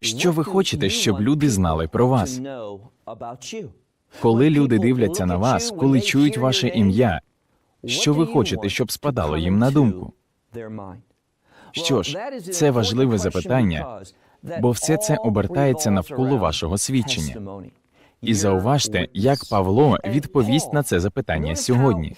Що ви хочете, щоб люди знали про вас? Коли люди дивляться на вас, коли чують ваше ім'я, що ви хочете, щоб спадало їм на думку? Що ж, це важливе запитання, бо все це обертається навколо вашого свідчення. І зауважте, як Павло відповість на це запитання сьогодні.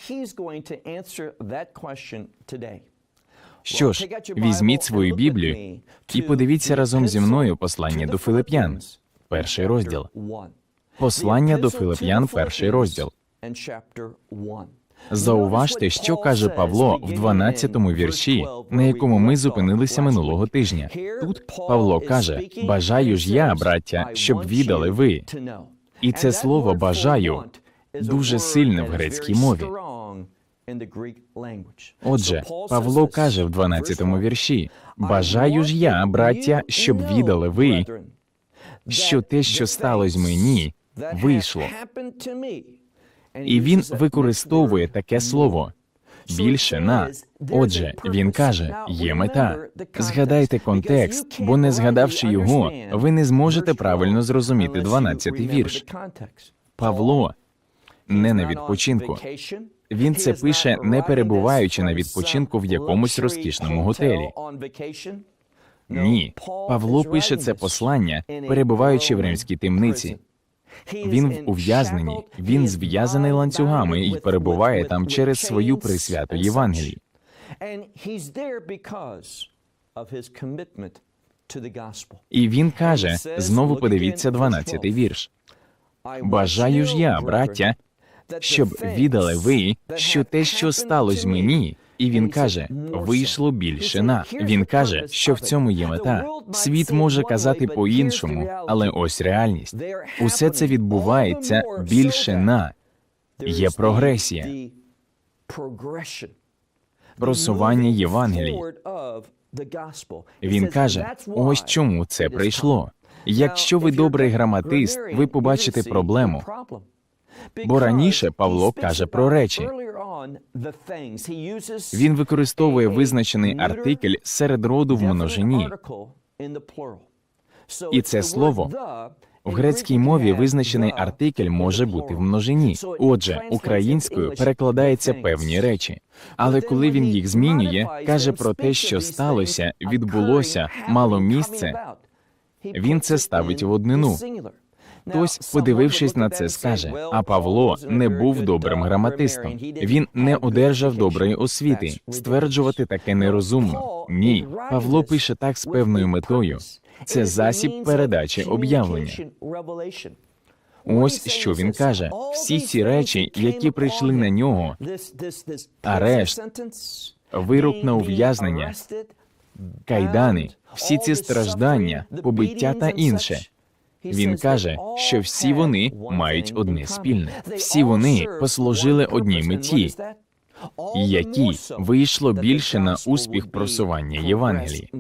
Що ж, візьміть свою Біблію і подивіться разом зі мною послання до Филип'ян, перший розділ. Послання до Филип'ян, перший розділ. Зауважте, що каже Павло в 12-му вірші, на якому ми зупинилися минулого тижня. Тут Павло каже: Бажаю ж я, браття, щоб віддали ви. І це слово бажаю дуже сильне в грецькій мові. Отже, Павло каже в 12-му вірші: Бажаю ж я, браття, щоб віддали ви, що те, що сталося мені, вийшло. І він використовує таке слово більше на. Отже, він каже: є мета. Згадайте контекст, бо не згадавши його, ви не зможете правильно зрозуміти 12-й вірш. Павло не на відпочинку. Він це пише, не перебуваючи на відпочинку в якомусь розкішному готелі. Ні, Павло пише це послання, перебуваючи в римській темниці. Він в ув'язненні, він зв'язаний ланцюгами і перебуває там через свою присвяту Євангелії. І він каже: знову подивіться 12-й вірш. Бажаю ж я, браття, щоб віддали ви, що те, що сталося мені. І він каже: вийшло більше на. Він каже, що в цьому є мета. Світ може казати по-іншому, але ось реальність. Усе це відбувається більше на. Є прогресія, просування Євангелії. Він каже: ось чому це прийшло. Якщо ви добрий граматист, ви побачите проблему. Бо раніше Павло каже про речі. Він використовує визначений артикль серед роду в множині. І це слово в грецькій мові визначений артикль може бути в множині. Отже, українською перекладається певні речі. Але коли він їх змінює, каже про те, що сталося, відбулося, мало місце. Він це ставить в однину. Хтось, подивившись на це, скаже: а Павло не був добрим граматистом. Він не одержав доброї освіти. Стверджувати таке нерозумно. Ні, Павло пише так з певною метою. Це засіб передачі об'явлення. Ось що він каже: всі ці речі, які прийшли на нього, арешт, вирок на ув'язнення, кайдани, всі ці страждання, побиття та інше. Він каже, що всі вони мають одне спільне, всі вони послужили одній меті, які вийшло більше на успіх просування Євангелії.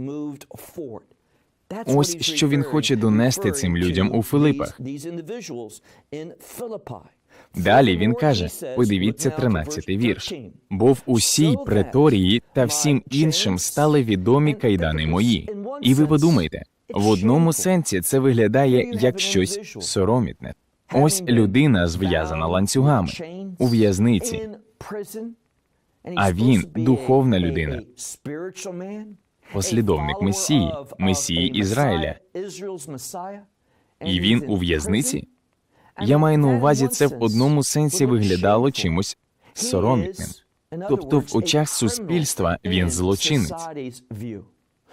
Ось що він хоче донести цим людям у Филипах. Далі він каже: подивіться 13-й вірш. Бо в усій преторії та всім іншим стали відомі кайдани мої. І ви подумайте, в одному сенсі це виглядає як щось соромітне. Ось людина зв'язана ланцюгами у в'язниці. А він духовна людина, послідовник Месії, Месії Ізраїля. І він у в'язниці. Я маю на увазі, це в одному сенсі виглядало чимось соромітним. Тобто, в очах суспільства він злочинець.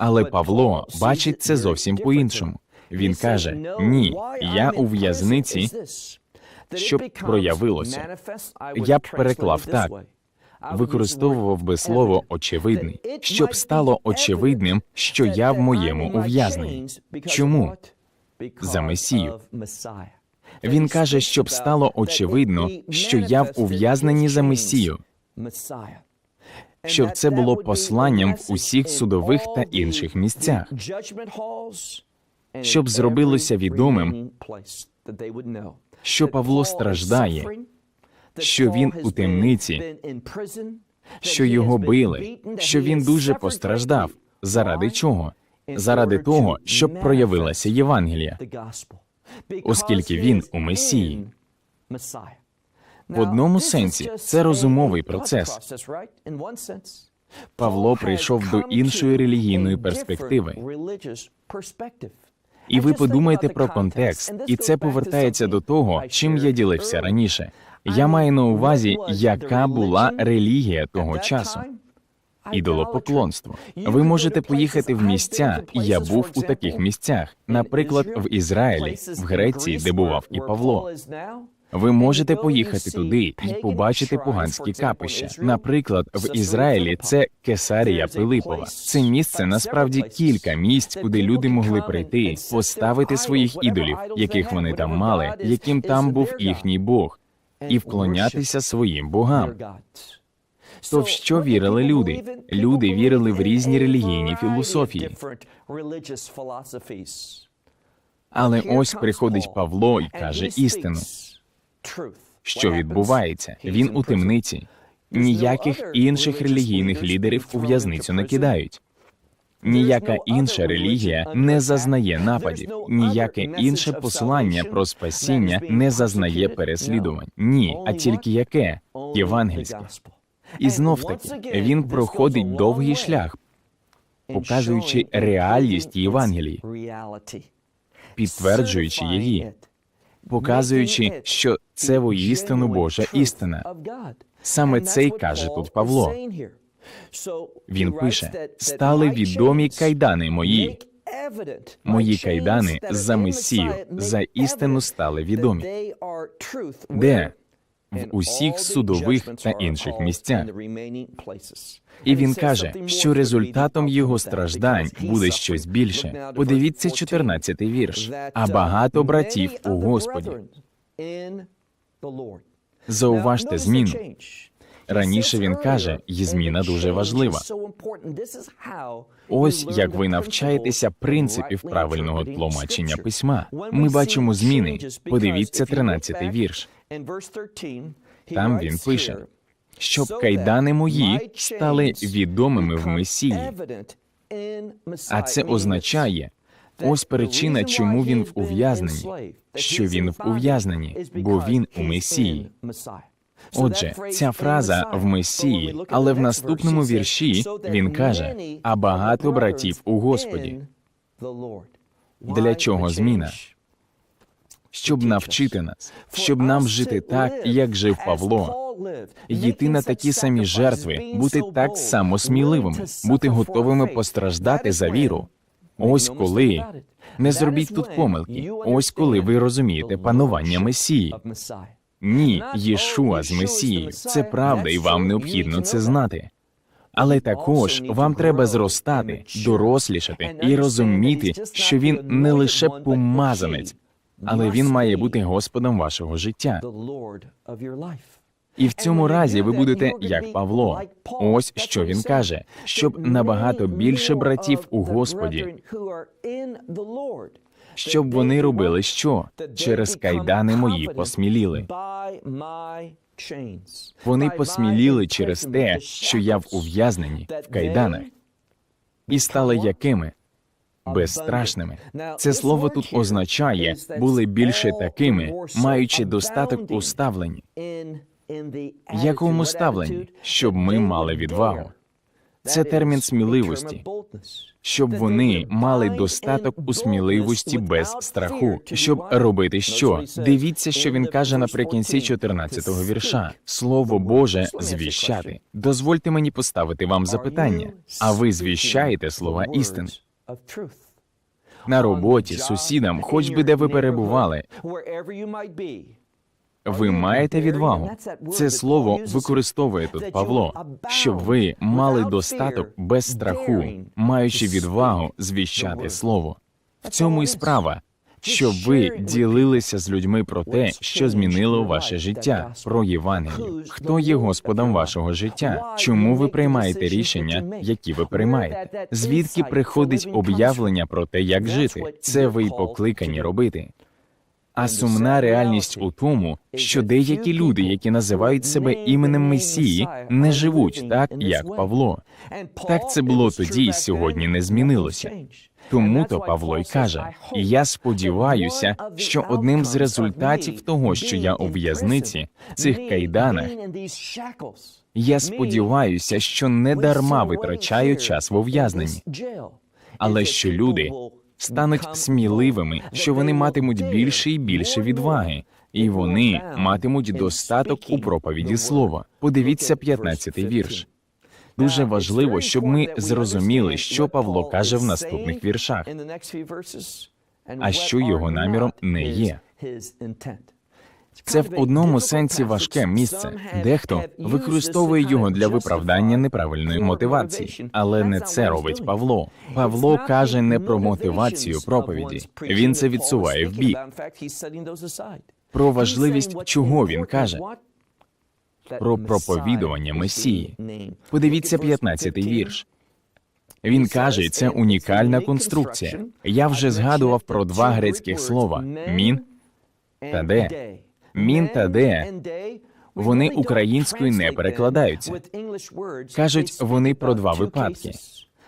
Але Павло бачить це зовсім по-іншому. Він каже: Ні, я у в'язниці, щоб проявилося. Я б переклав так: використовував би слово очевидний, щоб стало очевидним, що я в моєму ув'язненні. Чому? За Месію. Він каже, щоб стало очевидно, що я в ув'язненні за Месію, щоб це було посланням в усіх судових та інших місцях, щоб зробилося відомим, що Павло страждає, що він у темниці, що його били, що він дуже постраждав. Заради чого? Заради того, щоб проявилася Євангелія, оскільки він у Месії. В одному сенсі це розумовий процес. Павло прийшов до іншої релігійної перспективи. І ви подумайте про контекст, і це повертається до того, чим я ділився раніше. Я маю на увазі, яка була релігія того часу. Ідолопоклонство. Ви можете поїхати в місця, і я був у таких місцях, наприклад, в Ізраїлі, в Греції, де бував і Павло. Ви можете поїхати туди і побачити поганські капища. Наприклад, в Ізраїлі це Кесарія Пилипова. Це місце насправді кілька місць, куди люди могли прийти, поставити своїх ідолів, яких вони там мали, яким там був їхній Бог, і вклонятися своїм богам. То в що вірили люди? Люди вірили в різні релігійні філософії. Але ось приходить Павло і каже істину. Що відбувається? Він у темниці. Ніяких інших релігійних лідерів у в'язницю не кидають. Ніяка інша релігія не зазнає нападів, ніяке інше послання про спасіння не зазнає переслідувань. Ні, а тільки яке євангельське. І знов таки він проходить довгий шлях, показуючи реальність Євангелії, підтверджуючи її, показуючи, що це воістину Божа істина. Саме це й каже тут Павло. Він пише: стали відомі кайдани мої. Мої кайдани за Месію, за істину стали відомі. Де? В усіх судових та інших місцях. І він каже, що результатом його страждань буде щось більше. Подивіться 14-й вірш. А багато братів у Господі. Зауважте зміну. Раніше він каже, і зміна дуже важлива. Ось як ви навчаєтеся принципів правильного тлумачення письма. Ми бачимо зміни. Подивіться 13-й вірш. Там він пише, щоб кайдани мої стали відомими в Месії. А це означає, ось причина, чому він в ув'язненні, що він в ув'язненні, бо він у Месії. Отже, ця фраза в Месії, але в наступному вірші він каже: а багато братів у Господі. Для чого зміна? Щоб навчити нас, щоб нам жити так, як жив Павло, йти на такі самі жертви, бути так само сміливими, бути готовими постраждати за віру. Ось коли не зробіть тут помилки. Ось коли ви розумієте панування Месії. Ні, Єшуа з Месією. Це правда, і вам необхідно це знати. Але також вам треба зростати, дорослішати і розуміти, що він не лише помазанець, але він має бути Господом вашого життя. І в цьому разі ви будете як Павло. Ось що він каже: щоб набагато більше братів у Господі, щоб вони робили що через кайдани мої посміліли. Вони посміліли через те, що я в ув'язненні в кайданах, і стали якими? Безстрашними. Це слово тут означає були більше такими, маючи достаток у ставленні. Якому ставленні, щоб ми мали відвагу? Це термін сміливості, щоб вони мали достаток у сміливості без страху, щоб робити що? Дивіться, що він каже наприкінці 14-го вірша: Слово Боже звіщати. Дозвольте мені поставити вам запитання. А ви звіщаєте слова істини? На роботі, сусідам, хоч би де ви перебували. Ви маєте відвагу. Це слово використовує тут Павло, щоб ви мали достаток без страху, маючи відвагу звіщати слово. В цьому і справа, щоб ви ділилися з людьми про те, що змінило ваше життя, про Євангелію. Хто є Господом вашого життя? Чому ви приймаєте рішення, які ви приймаєте? Звідки приходить об'явлення про те, як жити? Це ви й покликані робити. А сумна реальність у тому, що деякі люди, які називають себе іменем Месії, не живуть так, як Павло. Так це було тоді і сьогодні не змінилося. Тому то Павло й каже: я сподіваюся, що одним з результатів того, що я у в'язниці, цих кайданах, я сподіваюся, що не дарма витрачаю час в ув'язненні, але що люди стануть сміливими, що вони матимуть більше і більше відваги, і вони матимуть достаток у проповіді слова. Подивіться 15-й вірш. Дуже важливо, щоб ми зрозуміли, що Павло каже в наступних віршах, а що його наміром не є. Це в одному сенсі важке місце. Дехто використовує його для виправдання неправильної мотивації, але не це робить Павло. Павло каже не про мотивацію проповіді. Він це відсуває в бік. Про важливість, чого він каже. Про проповідування Месії. Подивіться 15-й вірш. Він каже, це унікальна конструкція. Я вже згадував про два грецьких слова мін та де. Мін та де вони українською не перекладаються. Кажуть, вони про два випадки.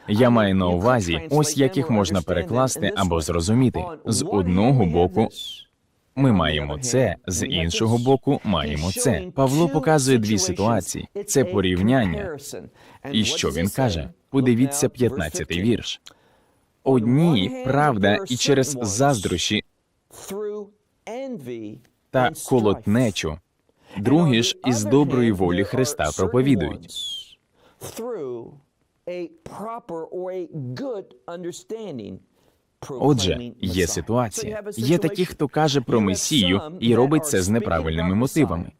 Я маю на увазі, ось як їх можна перекласти або зрозуміти. З одного боку, ми маємо це, з іншого боку, маємо це. Павло показує дві ситуації: це порівняння. І що він каже? Подивіться 15-й вірш. Одні правда, і через заздрощі та колотнечу, другі ж із доброї волі Христа проповідують. Отже, є ситуація. Є такі, хто каже про Месію і робить це з неправильними мотивами.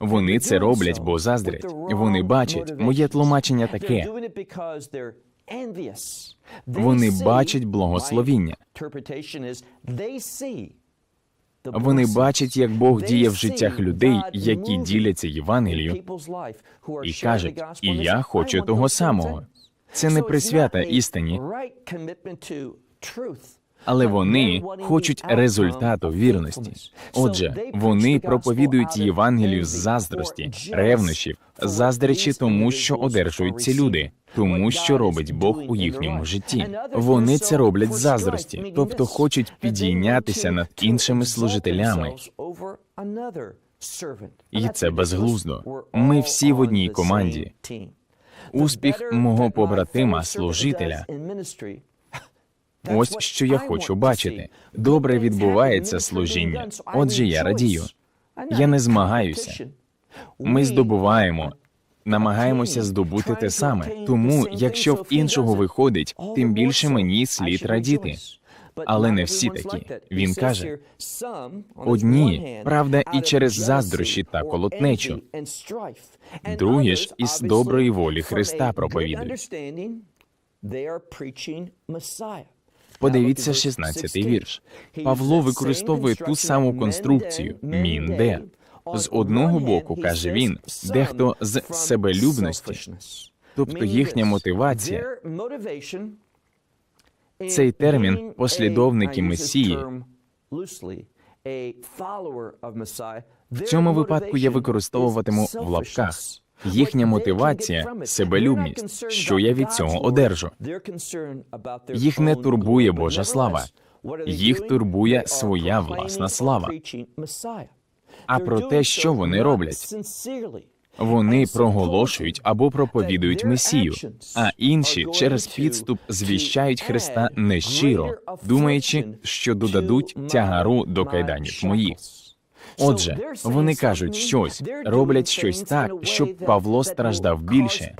Вони це роблять, бо заздрять. Вони бачать моє тлумачення таке. Вони бачать благословіння. Вони бачать, як Бог діє в життях людей, які діляться Євангелію, і кажуть, і я хочу того самого. Це не присвята істині, але вони хочуть результату вірності. Отже, вони проповідують Євангелію з заздрості, ревнощів, заздрячи тому, що одержують ці люди, тому що робить Бог у їхньому житті. Вони це роблять з заздрості, тобто хочуть підійнятися над іншими служителями. І це безглуздо. Ми всі в одній команді. Успіх мого побратима, служителя. Ось що я хочу бачити. Добре відбувається служіння. Отже, я радію. Я не змагаюся. Ми здобуваємо, намагаємося здобути те саме. Тому, якщо в іншого виходить, тим більше мені слід радіти. Але не всі такі. Він каже одні, правда, і через заздрощі та колотнечу, другі ж із доброї волі Христа проповідують. Подивіться 16-й вірш. Павло використовує ту саму конструкцію мін-де. З одного боку, каже він, дехто з себелюбності, тобто їхня мотивація. Цей термін послідовники Месії. В цьому випадку я використовуватиму в лапках. Їхня мотивація себелюбність. Що я від цього одержу? Їх не турбує Божа слава, їх турбує своя власна слава. А про те, що вони роблять. Вони проголошують або проповідують Месію, а інші через підступ звіщають Христа нещиро, думаючи, що додадуть тягару до кайданів моїх. Отже, вони кажуть щось, роблять щось так, щоб Павло страждав більше.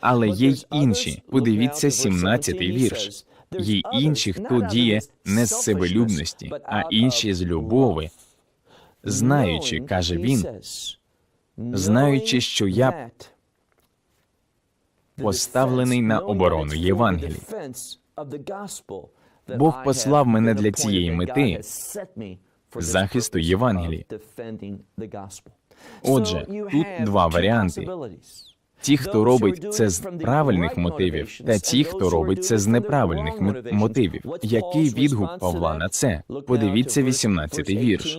Але є й інші. Подивіться 17-й вірш. Є інші, хто діє не з себелюбності, а інші з любови, знаючи, каже він, знаючи, що я поставлений на оборону Євангелії. Бог послав мене для цієї мети захисту Євангелії. Отже, тут два варіанти. Ті, хто робить це з правильних мотивів, та ті, хто робить це з неправильних мотивів. Який відгук Павла на це? Подивіться 18-й вірш.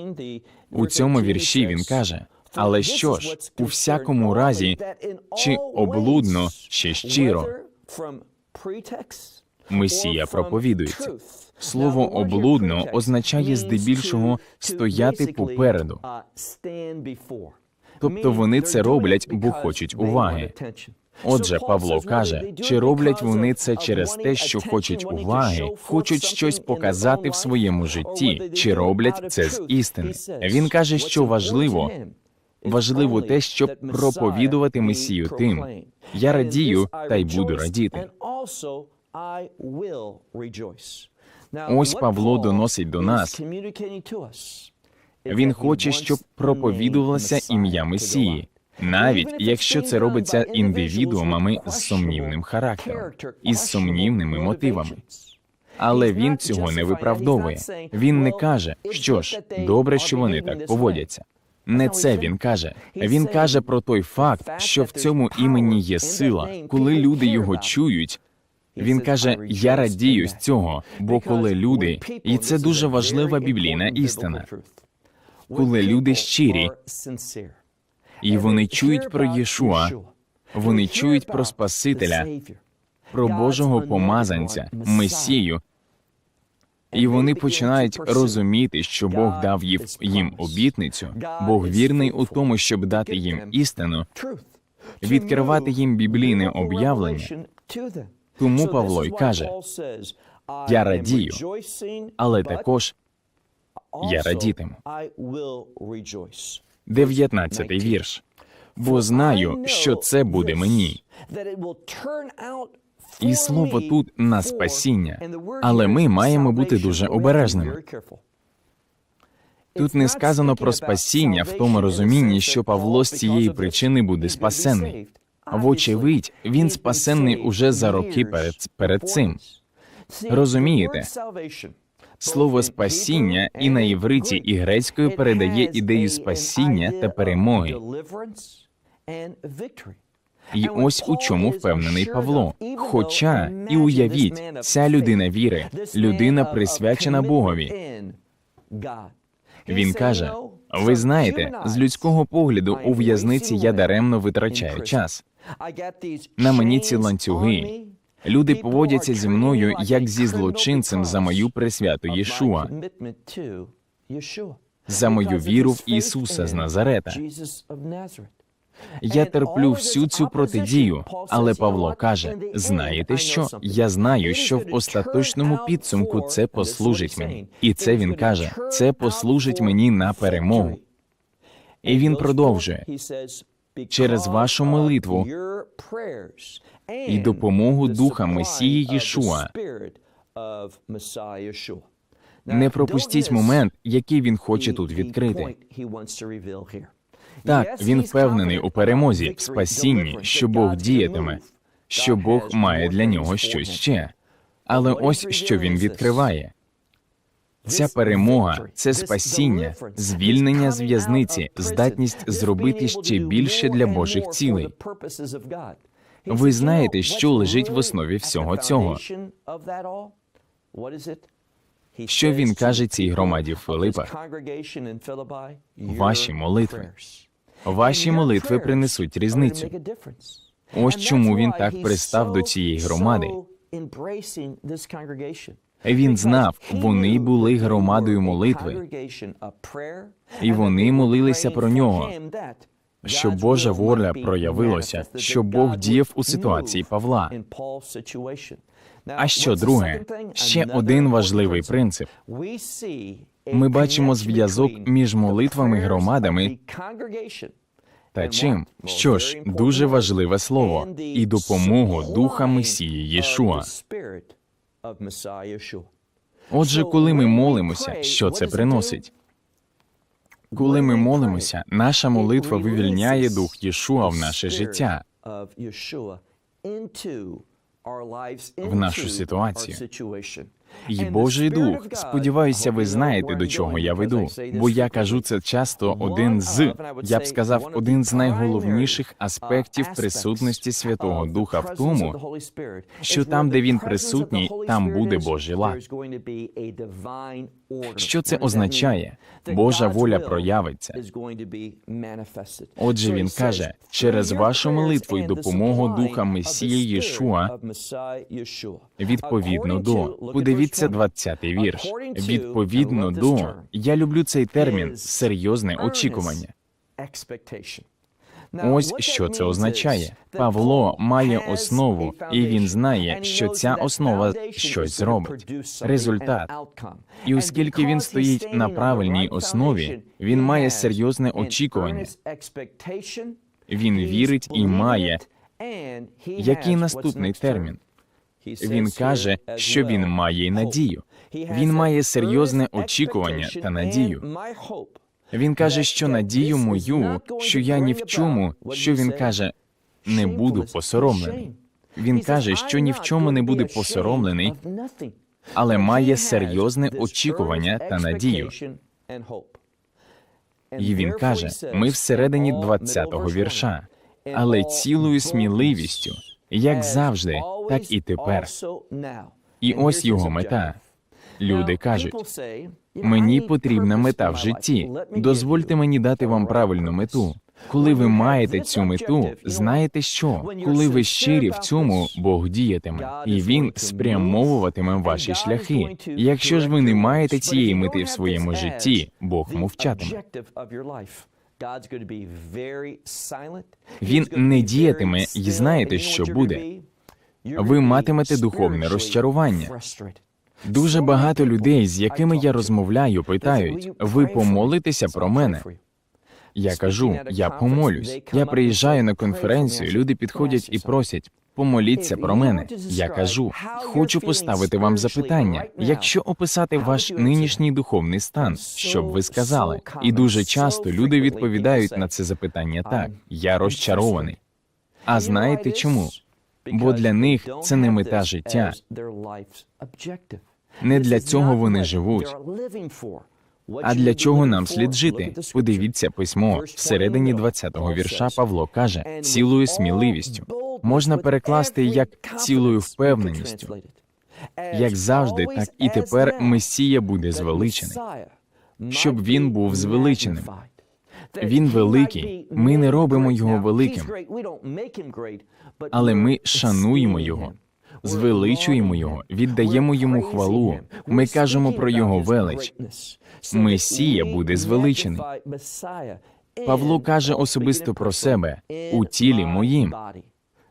У цьому вірші він каже: Але що ж, у всякому разі, чи облудно, чи щиро, Месія проповідується. Слово облудно означає здебільшого стояти попереду. Тобто вони це роблять, бо хочуть уваги. Отже, Павло каже, чи роблять вони це через те, що хочуть уваги, хочуть щось показати в своєму житті, чи роблять це з істини. Він каже, що важливо, важливо те, щоб проповідувати Месію тим. Я радію та й буду радіти. Ось Павло доносить до нас. Він хоче, щоб проповідувалося ім'я Месії, навіть якщо це робиться індивідуумами з сумнівним характером і з сумнівними мотивами. Але він цього не виправдовує. Він не каже, що ж, добре, що вони так поводяться. Не це він каже. Він каже про той факт, що в цьому імені є сила, коли люди його чують. Він каже: Я радію з цього, бо коли люди, і це дуже важлива біблійна істина, коли люди щирі, і вони чують про Єшуа, вони чують про Спасителя, про Божого помазанця, Месію, і вони починають розуміти, що Бог дав їм- обітницю, Бог вірний у тому, щоб дати їм істину, відкривати їм біблійне об'явлення. Тому Павло й каже: Я радію, але також я радітиму. 19 вірш. Бо знаю, що це буде мені. І слово тут на спасіння, але ми маємо бути дуже обережними. Тут не сказано про спасіння в тому розумінні, що Павло з цієї причини буде спасенний. Вочевидь, він спасенний уже за роки перед, перед цим. Розумієте? Слово спасіння і на івриті, і грецькою передає ідею спасіння та перемоги. І ось у чому впевнений Павло. Хоча і уявіть, ця людина віри, людина присвячена Богові. Він каже: ви знаєте, з людського погляду у в'язниці я даремно витрачаю час. На мені ці ланцюги. Люди поводяться зі мною як зі злочинцем за мою присвяту Єшуа, за мою віру в Ісуса з Назарета. Я терплю всю цю протидію, але Павло каже: знаєте що? Я знаю, що в остаточному підсумку це послужить мені, і це він каже: це послужить мені на перемогу. І він продовжує через вашу молитву і допомогу Духа Месії Єшуа. Не пропустіть момент, який він хоче тут відкрити. Так, він впевнений у перемозі, в спасінні, що Бог діятиме, що Бог має для нього щось ще. Але ось що він відкриває. Ця перемога, це спасіння, звільнення з в'язниці, здатність зробити ще більше для Божих цілей. Ви знаєте, що лежить в основі всього цього. Що він каже цій громаді в Филипах? Ваші молитви. Ваші молитви принесуть різницю. Ось чому він так пристав до цієї громади. Він знав, вони були громадою молитви, і вони молилися про нього, щоб Божа воля проявилася, щоб Бог діяв у ситуації Павла. А що друге? Ще один важливий принцип. Ми бачимо зв'язок між молитвами громадами Та чим? Що ж, дуже важливе слово і допомогу Духа Месії Єшуа. Отже, коли ми молимося, що це приносить? Коли ми молимося, наша молитва вивільняє дух Єшуа в наше життя. В нашу ситуацію. І Божий Дух, сподіваюся, ви знаєте, до чого я веду, бо я кажу це часто один з, я б сказав, один з найголовніших аспектів присутності Святого Духа в тому, що там, де він присутній, там буде Божий лад. Що це означає? Божа воля проявиться. Отже, він каже, через вашу молитву і допомогу Духа Месії Єшуа, відповідно до. Подивіться 20-й вірш. Відповідно до. Я люблю цей термін серйозне очікування. Ось що це означає. Павло має основу, і він знає, що ця основа щось зробить. Результат. І оскільки він стоїть на правильній основі, він має серйозне очікування. Він вірить і має. Який наступний термін? Він каже, що він має надію. Він має серйозне очікування та надію. Він каже, що надію мою, що я ні в чому, що він каже, не буду посоромлений. Він каже, що ні в чому не буде посоромлений, але має серйозне очікування та надію. І він каже: ми всередині 20-го вірша, але цілою сміливістю, як завжди, так і тепер. І ось його мета. Люди кажуть, мені потрібна мета в житті. Дозвольте мені дати вам правильну мету. Коли ви маєте цю мету, знаєте що? Коли ви щирі в цьому, Бог діятиме, і він спрямовуватиме ваші шляхи. Якщо ж ви не маєте цієї мети в своєму житті, Бог мовчатиме. Він не діятиме, і знаєте, що буде. Ви матимете духовне розчарування. Дуже багато людей, з якими я розмовляю, питають: ви помолитеся про мене? Я кажу, я помолюсь. Я приїжджаю на конференцію, люди підходять і просять. Помоліться про мене. Я кажу, хочу поставити вам запитання. Якщо описати ваш нинішній духовний стан, що б ви сказали? І дуже часто люди відповідають на це запитання так: я розчарований. А знаєте чому? Бо для них це не мета життя. Не для цього вони живуть. А для чого нам слід жити? Подивіться письмо всередині 20-го вірша Павло каже цілою сміливістю. Можна перекласти як цілою впевненістю. Як завжди, так і тепер Месія буде звеличений, щоб він був звеличеним. Він великий. Ми не робимо його великим, але ми шануємо його, звеличуємо його, віддаємо йому хвалу. Ми кажемо про його велич. Месія буде звеличений. Павло каже особисто про себе у тілі моїм.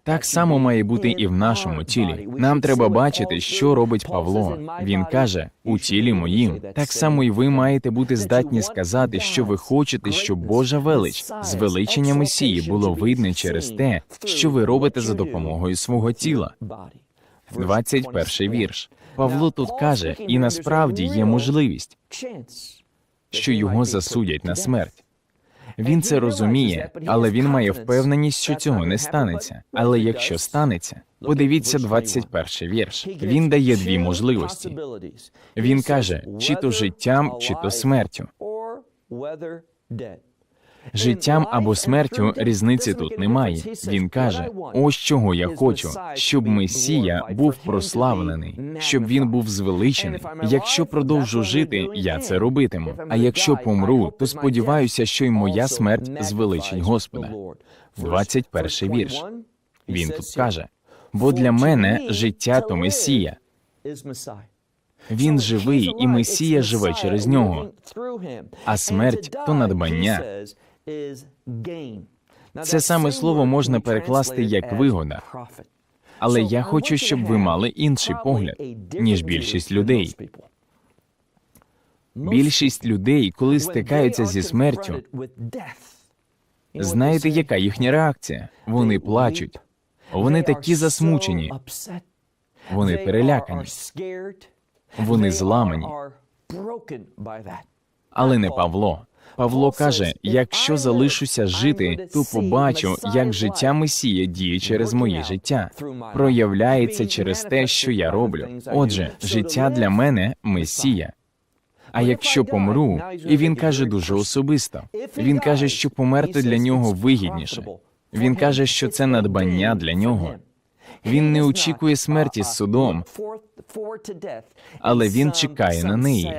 Так само має бути і в нашому тілі. Нам треба бачити, що робить Павло. Він каже у тілі моїм. Так само і ви маєте бути здатні сказати, що ви хочете, щоб Божа велич, звеличення Месії було видне через те, що ви робите за допомогою свого тіла. 21 вірш. Павло тут каже, і насправді є можливість, що його засудять на смерть. Він це розуміє, але він має впевненість, що цього не станеться. Але якщо станеться, подивіться 21 вірш. Він дає дві можливості. Він каже, чи то життям, чи то смертю. Життям або смертю різниці тут немає. Він каже: ось чого я хочу, щоб Месія був прославлений, щоб він був звеличений. Якщо продовжу жити, я це робитиму. А якщо помру, то сподіваюся, що й моя смерть звеличить Господа. 21 вірш. Він тут каже: бо для мене життя то Месія. Він живий, і Месія живе через нього. А смерть то надбання. Це саме слово можна перекласти як вигода. Але я хочу, щоб ви мали інший погляд, ніж більшість людей. Більшість людей, коли стикаються зі смертю, знаєте, яка їхня реакція? Вони плачуть. Вони такі засмучені. Вони перелякані, вони зламані. Але не Павло. Павло каже: якщо залишуся жити, то побачу, як життя Месія діє через моє життя, проявляється через те, що я роблю. Отже, життя для мене Месія. А якщо помру, і він каже дуже особисто. Він каже, що померти для нього вигідніше. Він каже, що це надбання для нього. Він не очікує смерті з судом, але він чекає на неї,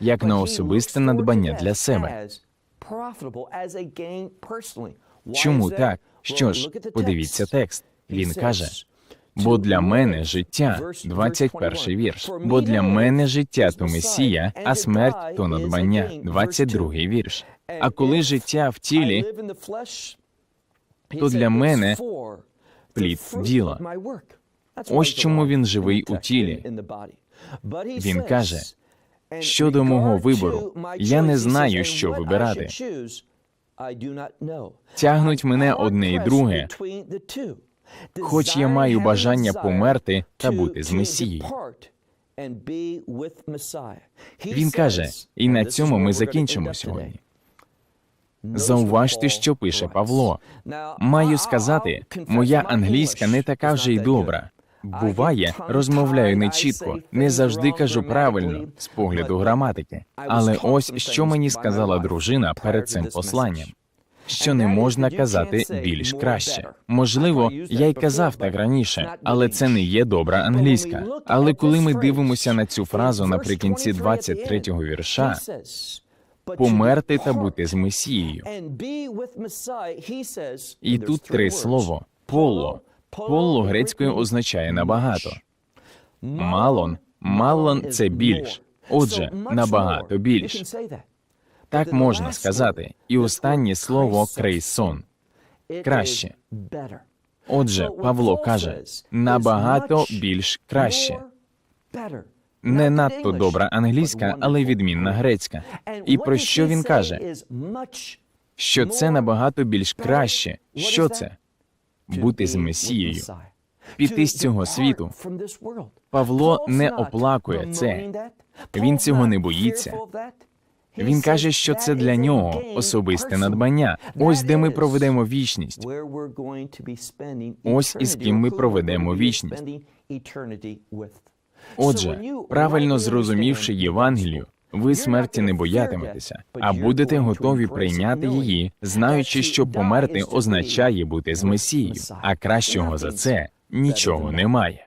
як на особисте надбання для себе. Чому так? Що ж, подивіться текст. Він каже: бо для мене життя, 21 вірш. Бо для мене життя то Месія, а смерть то надбання, 22 вірш. А коли життя в тілі, то для мене плід діла. Ось чому він живий у тілі. Він каже, Щодо мого вибору, я не знаю, що вибирати. Тягнуть мене одне і друге, хоч я маю бажання померти та бути з Месією. Він каже, і на цьому ми закінчимо сьогодні. Зауважте, що пише Павло. Маю сказати, моя англійська не така вже й добра. Буває, розмовляю нечітко, не завжди кажу правильно з погляду граматики. Але ось що мені сказала дружина перед цим посланням. Що не можна казати більш краще. Можливо, я й казав так раніше, але це не є добра англійська. Але коли ми дивимося на цю фразу наприкінці 23-го вірша, померти та бути з Месією. І тут три слова поло. Поло грецькою означає набагато. Малон, малон це більш. Отже, набагато більш. Так можна сказати. І останнє слово крейсон. Краще. Отже, Павло каже набагато більш краще. Не надто добра англійська, але відмінна грецька. І про що він каже? Що це набагато більш краще. Що це? Бути з Месією. Піти з цього світу. Павло не оплакує це. Він цього не боїться. Він каже, що це для нього особисте надбання. Ось де ми проведемо вічність. Ось із ким ми проведемо вічність. Отже, правильно зрозумівши Євангелію, ви смерті не боятиметеся, а будете готові прийняти її, знаючи, що померти означає бути з Месією, а кращого за це нічого немає.